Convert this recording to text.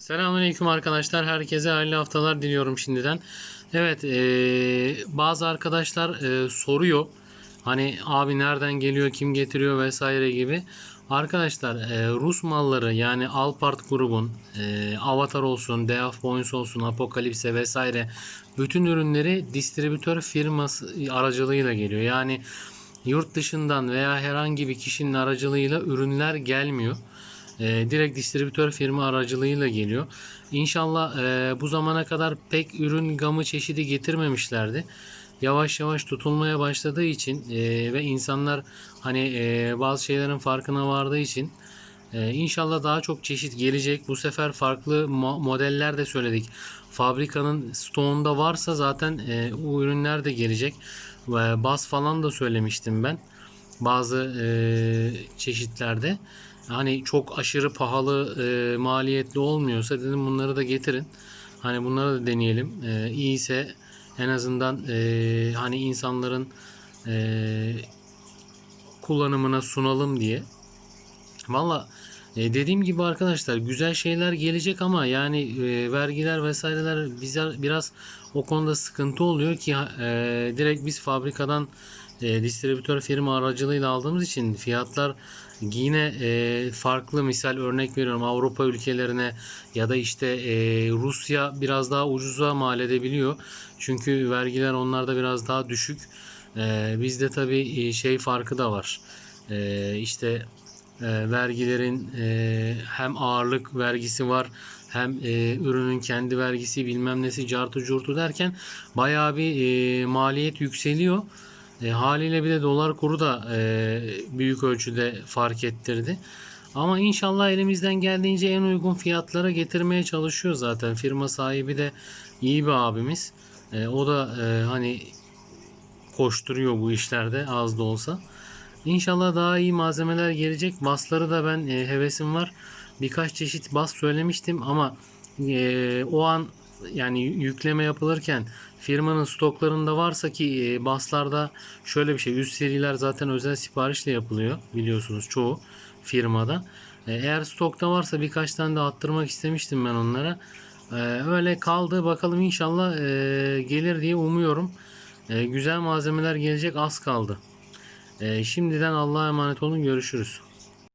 Selamünaleyküm arkadaşlar. Herkese hayırlı haftalar diliyorum şimdiden. Evet, eee, bazı arkadaşlar eee, soruyor. Hani abi nereden geliyor, kim getiriyor vesaire gibi. Arkadaşlar eee, Rus malları yani Alpart grubun eee, Avatar olsun, Day of olsun, Apocalypse vesaire bütün ürünleri distribütör firması aracılığıyla geliyor. Yani yurt dışından veya herhangi bir kişinin aracılığıyla ürünler gelmiyor. E, direkt distribütör firma aracılığıyla geliyor. İnşallah e, bu zamana kadar pek ürün gamı çeşidi getirmemişlerdi. Yavaş yavaş tutulmaya başladığı için e, ve insanlar hani e, bazı şeylerin farkına vardığı için e, inşallah daha çok çeşit gelecek. Bu sefer farklı mo- modeller de söyledik. Fabrikanın stoğunda varsa zaten e, o ürünler de gelecek. Ve bas falan da söylemiştim ben bazı e, çeşitlerde. Hani çok aşırı pahalı e, maliyetli olmuyorsa dedim bunları da getirin. Hani bunları da deneyelim. E, iyiyse en azından e, hani insanların e, kullanımına sunalım diye. Valla e, dediğim gibi arkadaşlar güzel şeyler gelecek ama yani e, vergiler vesaireler bize biraz o konuda sıkıntı oluyor ki e, direkt biz fabrikadan e, distribütör firma aracılığıyla aldığımız için fiyatlar yine e, farklı misal örnek veriyorum Avrupa ülkelerine ya da işte e, Rusya biraz daha ucuza mal edebiliyor. Çünkü vergiler onlarda biraz daha düşük. E, bizde tabii e, şey farkı da var. E, işte e, vergilerin e, hem ağırlık vergisi var hem e, ürünün kendi vergisi bilmem nesi cartı curtu derken bayağı bir e, maliyet yükseliyor. E, haliyle bir de dolar kuru da e, büyük ölçüde fark ettirdi. Ama inşallah elimizden geldiğince en uygun fiyatlara getirmeye çalışıyor zaten. Firma sahibi de iyi bir abimiz. E, o da e, hani koşturuyor bu işlerde az da olsa. İnşallah daha iyi malzemeler gelecek. Basları da ben e, hevesim var. Birkaç çeşit bas söylemiştim ama e, o an yani yükleme yapılırken firmanın stoklarında varsa ki e, baslarda şöyle bir şey üst seriler zaten özel siparişle yapılıyor biliyorsunuz çoğu firmada. E, eğer stokta varsa birkaç tane de attırmak istemiştim ben onlara. E, öyle kaldı bakalım inşallah gelir diye umuyorum. Güzel malzemeler gelecek az kaldı. Şimdiden Allah'a emanet olun. Görüşürüz.